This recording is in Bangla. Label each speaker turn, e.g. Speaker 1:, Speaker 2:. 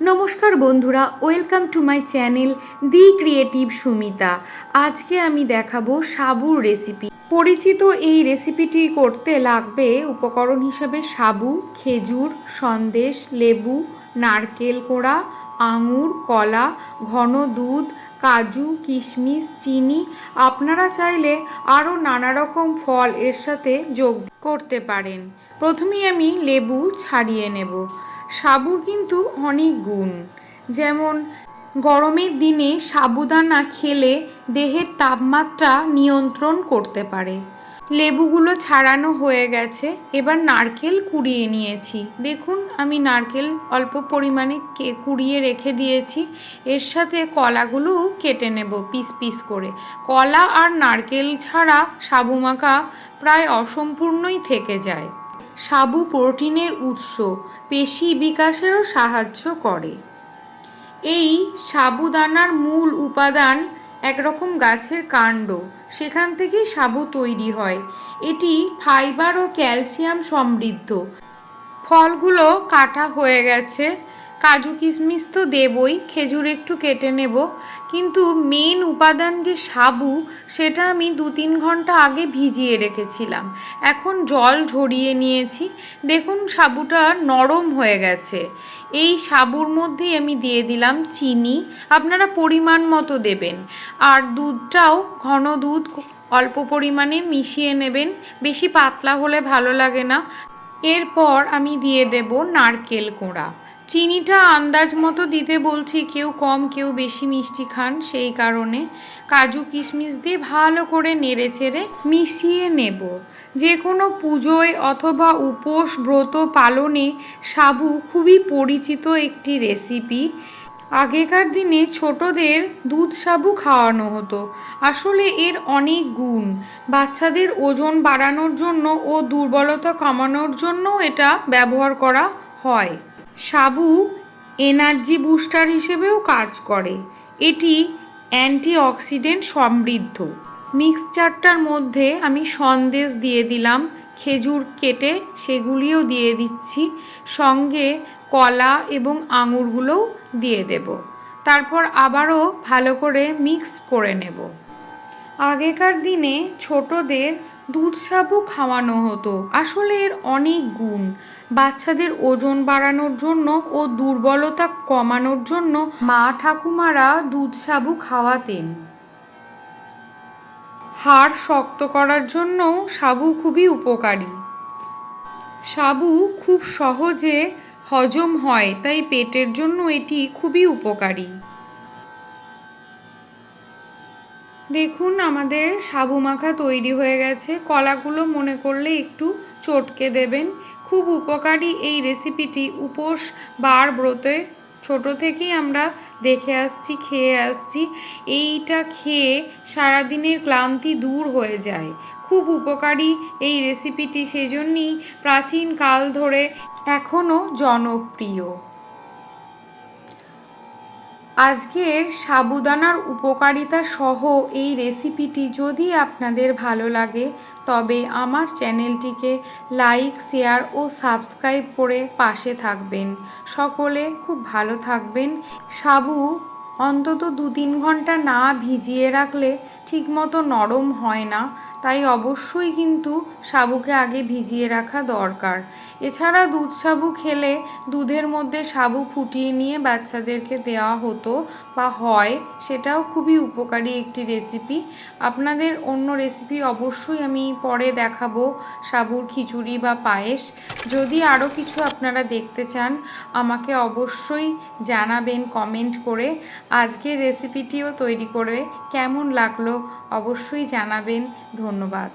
Speaker 1: নমস্কার বন্ধুরা, welcome to my channel the creative Sumita. আজকে আমি দেখাবো সাবুর রেসিপি। পরিচিত এই রেসিপিটি করতে লাগবে উপকরণ হিসাবে সাবু, খেজুর, সন্দেশ, লেবু, নারকেল কোড়া, আঙুর, কলা, ঘন দুধ, কাজু, কিশমিশ, চিনি। আপনারা চাইলে আরও নানা রকম ফল এর সাথে যোগ করতে পারেন। প্রথমেই আমি লেবু ছাড়িয়ে নেব। সাবুর কিন্তু অনেক গুণ। যেমন, গরমের দিনে সাবুদানা খেলে দেহের তাপমাত্রা নিয়ন্ত্রণ করতে পারে। লেবুগুলো ছাড়ানো হয়ে গেছে, এবার নারকেল কুড়িয়ে নিয়েছি। দেখুন, আমি নারকেল অল্প পরিমাণে কুড়িয়ে রেখে দিয়েছি। এর সাথে কলাগুলো কেটে নেব পিস পিস করে। কলা আর নারকেল ছাড়া সাবু মাখা প্রায় অসম্পূর্ণই থেকে যায়। সাবু প্রোটিনের উৎস পেশি বিকাশেরও সাহায্য করে। এই সাবুদানার মূল উপাদান একরকম গাছের কাণ্ড। সেখান থেকেই সাবু তৈরি হয়। এটি ফাইবার ও ক্যালসিয়াম সমৃদ্ধ। ফলগুলো কাটা হয়ে গেছে। কাজু কিশমিশ তো দেবই, খেজুর একটু কেটে নেব। কিন্তু মেন উপাদান যে সাবু, সেটা আমি দু তিন ঘণ্টা আগে ভিজিয়ে রেখেছিলাম। এখন জল ঝরিয়ে নিয়েছি। দেখুন সাবুটা নরম হয়ে গেছে। এই সাবুর মধ্যেই আমি দিয়ে দিলাম চিনি। আপনারা পরিমাণ মতো দেবেন। আর দুধটাও ঘন দুধ অল্প পরিমাণে মিশিয়ে নেবেন। বেশি পাতলা হলে ভালো লাগে না। এরপর আমি দিয়ে দেব নারকেল কোড়া। চিনিটা আন্দাজ মতো দিতে বলছি, কেউ কম, কেউ বেশি মিষ্টি খান সেই কারণে। কাজু কিশমিশ দিয়ে ভালো করে নেড়ে চেড়ে মিশিয়ে নেব। যে কোনো পুজোয় অথবা উপোস, ব্রত পালনে সাবু খুবই পরিচিত একটি রেসিপি। আগেকার দিনে ছোটদের দুধ সাবু খাওয়ানো হতো। আসলে এর অনেক গুণ। বাচ্চাদের ওজন বাড়ানোর জন্য ও দুর্বলতা কমানোর জন্য এটা ব্যবহার করা হয়। সাবু এনার্জি বুস্টার হিসেবেও কাজ করে। এটি অ্যান্টিঅক্সিডেন্ট সমৃদ্ধ। মিক্সচারটার মধ্যে আমি সন্দেশ দিয়ে দিলাম, খেজুর কেটে সেগুলিও দিয়ে দিচ্ছি, সঙ্গে কলা এবং আঙুরগুলোও দিয়ে দেব। তারপর আবারও ভালো করে মিক্স করে নেব। আগেকার দিনে ছোটদের দুধ সাবু খাওয়ানো হতো। আসলে এর অনেক গুণ। বাচ্চাদের ওজন বাড়ানোর জন্য ও দুর্বলতা কমানোর জন্য মা ঠাকুমারা দুধ সাবু খাওয়াতেন। হাড় শক্ত করার জন্যও সাবু খুবই উপকারী। সাবু খুব সহজে হজম হয়, তাই পেটের জন্য এটি খুবই উপকারী। দেখুন, আমাদের সাবু মাখা তৈরি হয়ে গেছে। কলাগুলো মনে করলে একটু চটকে দেবেন। খুব উপকারী এই রেসিপিটি উপোস বার ব্রতে। ছোট থেকেই আমরা দেখে আসছি, খেয়ে আসছি। এইটা খেয়ে সারাদিনের ক্লান্তি দূর হয়ে যায়। খুব উপকারী এই রেসিপিটি সেজন্যই প্রাচীন কাল ধরে এখনও জনপ্রিয়। আজকের সাবুদানার উপকারিতা সহ এই রেসিপিটি যদি আপনাদের ভালো লাগে, তবে আমার চ্যানেলটিকে লাইক, শেয়ার ও সাবস্ক্রাইব করে পাশে থাকবেন। সকলে খুব ভালো থাকবেন। সাবু অন্তত দু তিন ঘণ্টা না ভিজিয়ে রাখলে ঠিকমতো নরম হয় না। তাই অবশ্যই কিন্তু সাবুকে আগে ভিজিয়ে রাখা দরকার। এছাড়া দুধ সাবু খেলে দুধের মধ্যে সাবু ফুটিয়ে নিয়ে বাচ্চাদেরকে দেওয়া হতো বা হয়, সেটাও খুবই উপকারী একটি রেসিপি আপনাদের অন্য রেসিপি অবশ্যই আমি পরে দেখাবো সাবুর খিচুড়ি বা পায়েস। যদি আরও কিছু আপনারা দেখতে চান, আমাকে অবশ্যই জানাবেন কমেন্ট করে। আজকের রেসিপিটিও তৈরি করে কেমন লাগল অবশ্যই জানাবেন ধন্যবাদ।